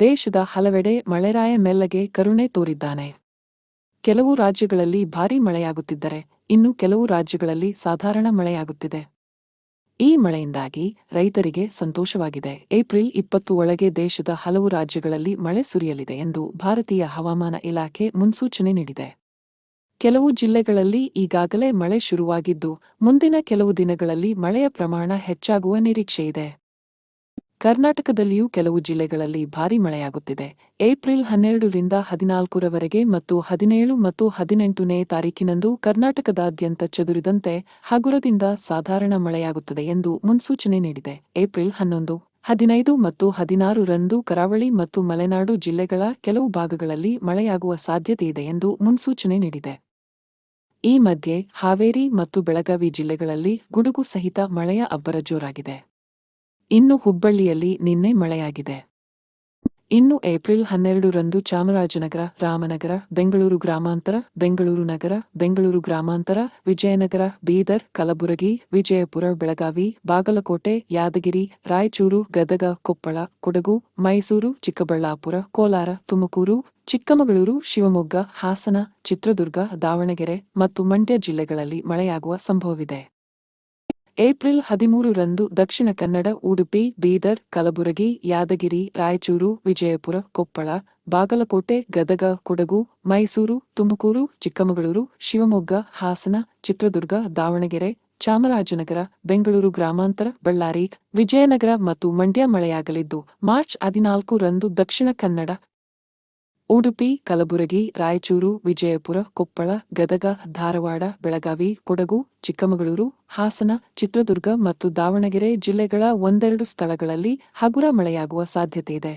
ದೇಶದ ಹಲವೆಡೆ ಮಳೆರಾಯ ಮೆಲ್ಲಗೆ ಕರುಣೆ ತೋರಿದ್ದಾನೆ. ಕೆಲವು ರಾಜ್ಯಗಳಲ್ಲಿ ಭಾರೀ ಮಳೆಯಾಗುತ್ತಿದ್ದರೆ, ಇನ್ನು ಕೆಲವು ರಾಜ್ಯಗಳಲ್ಲಿ ಸಾಧಾರಣ ಮಳೆಯಾಗುತ್ತಿದೆ. ಈ ಮಳೆಯಿಂದಾಗಿ ರೈತರಿಗೆ ಸಂತೋಷವಾಗಿದೆ. ಏಪ್ರಿಲ್ ಇಪ್ಪತ್ತು ಒಳಗೆ ದೇಶದ ಹಲವು ರಾಜ್ಯಗಳಲ್ಲಿ ಮಳೆ ಸುರಿಯಲಿದೆ ಎಂದು ಭಾರತೀಯ ಹವಾಮಾನ ಇಲಾಖೆ ಮುನ್ಸೂಚನೆ ನೀಡಿದೆ. ಕೆಲವು ಜಿಲ್ಲೆಗಳಲ್ಲಿ ಈಗಾಗಲೇ ಮಳೆ ಶುರುವಾಗಿದ್ದು, ಮುಂದಿನ ಕೆಲವು ದಿನಗಳಲ್ಲಿ ಮಳೆಯ ಪ್ರಮಾಣ ಹೆಚ್ಚಾಗುವ ನಿರೀಕ್ಷೆಯಿದೆ. ಕರ್ನಾಟಕದಲ್ಲಿಯೂ ಕೆಲವು ಜಿಲ್ಲೆಗಳಲ್ಲಿ ಭಾರೀ ಮಳೆಯಾಗುತ್ತಿದೆ. ಏಪ್ರಿಲ್ ಹನ್ನೆರಡರಿಂದ ಹದಿನಾಲ್ಕರವರೆಗೆ ಮತ್ತು ಹದಿನೇಳು ಮತ್ತು ಹದಿನೆಂಟನೇ ತಾರೀಕಿನಂದು ಕರ್ನಾಟಕದಾದ್ಯಂತ ಚದುರಿದಂತೆ ಹಗುರದಿಂದ ಸಾಧಾರಣ ಮಳೆಯಾಗುತ್ತದೆ ಎಂದು ಮುನ್ಸೂಚನೆ ನೀಡಿದೆ. ಏಪ್ರಿಲ್ ಹನ್ನೊಂದು, ಹದಿನೈದು ಮತ್ತು ಹದಿನಾರು ರಂದು ಕರಾವಳಿ ಮತ್ತು ಮಲೆನಾಡು ಜಿಲ್ಲೆಗಳ ಕೆಲವು ಭಾಗಗಳಲ್ಲಿ ಮಳೆಯಾಗುವ ಸಾಧ್ಯತೆಯಿದೆ ಎಂದು ಮುನ್ಸೂಚನೆ ನೀಡಿದೆ. ಈ ಮಧ್ಯೆ ಹಾವೇರಿ ಮತ್ತು ಬೆಳಗಾವಿ ಜಿಲ್ಲೆಗಳಲ್ಲಿ ಗುಡುಗು ಸಹಿತ ಮಳೆಯ ಅಬ್ಬರ ಜೋರಾಗಿದೆ. ಇನ್ನು ಹುಬ್ಬಳ್ಳಿಯಲ್ಲಿ ನಿನ್ನೆ ಮಳೆಯಾಗಿದೆ. ಇನ್ನು ಏಪ್ರಿಲ್ ಹನ್ನೆರಡು ರಂದು ಚಾಮರಾಜನಗರ, ರಾಮನಗರ, ಬೆಂಗಳೂರು ಗ್ರಾಮಾಂತರ, ಬೆಂಗಳೂರು ನಗರ, ಬೆಂಗಳೂರು ಗ್ರಾಮಾಂತರ, ವಿಜಯನಗರ, ಬೀದರ್, ಕಲಬುರಗಿ, ವಿಜಯಪುರ, ಬೆಳಗಾವಿ, ಬಾಗಲಕೋಟೆ, ಯಾದಗಿರಿ, ರಾಯಚೂರು, ಗದಗ, ಕೊಪ್ಪಳ, ಕೊಡಗು, ಮೈಸೂರು, ಚಿಕ್ಕಬಳ್ಳಾಪುರ, ಕೋಲಾರ, ತುಮಕೂರು, ಚಿಕ್ಕಮಗಳೂರು, ಶಿವಮೊಗ್ಗ, ಹಾಸನ, ಚಿತ್ರದುರ್ಗ, ದಾವಣಗೆರೆ ಮತ್ತು ಮಂಡ್ಯ ಜಿಲ್ಲೆಗಳಲ್ಲಿ ಮಳೆಯಾಗುವ ಸಂಭವವಿದೆ. ಏಪ್ರಿಲ್ ಹದಿಮೂರು ರಂದು ದಕ್ಷಿಣ ಕನ್ನಡ, ಉಡುಪಿ, ಬೀದರ್, ಕಲಬುರಗಿ, ಯಾದಗಿರಿ, ರಾಯಚೂರು, ವಿಜಯಪುರ, ಕೊಪ್ಪಳ, ಬಾಗಲಕೋಟೆ, ಗದಗ, ಕೊಡಗು, ಮೈಸೂರು, ತುಮಕೂರು, ಚಿಕ್ಕಮಗಳೂರು, ಶಿವಮೊಗ್ಗ, ಹಾಸನ, ಚಿತ್ರದುರ್ಗ, ದಾವಣಗೆರೆ, ಚಾಮರಾಜನಗರ, ಬೆಂಗಳೂರು ಗ್ರಾಮಾಂತರ, ಬಳ್ಳಾರಿ, ವಿಜಯನಗರ ಮತ್ತು ಮಂಡ್ಯ ಮಳೆಯಾಗಲಿದ್ದು, ಮಾರ್ಚ್ ಹದಿನಾಲ್ಕು ರಂದು ದಕ್ಷಿಣ ಕನ್ನಡ ಉಡುಪಿ, ಕಲಬುರಗಿ, ರಾಯಚೂರು, ವಿಜಯಪುರ, ಕೊಪ್ಪಳ, ಗದಗ, ಧಾರವಾಡ, ಬೆಳಗಾವಿ, ಕೊಡಗು, ಚಿಕ್ಕಮಗಳೂರು, ಹಾಸನ, ಚಿತ್ರದುರ್ಗ ಮತ್ತು ದಾವಣಗೆರೆ ಜಿಲ್ಲೆಗಳ ಒಂದೆರಡು ಸ್ಥಳಗಳಲ್ಲಿ ಹಗುರ ಮಳೆಯಾಗುವ ಸಾಧ್ಯತೆಯಿದೆ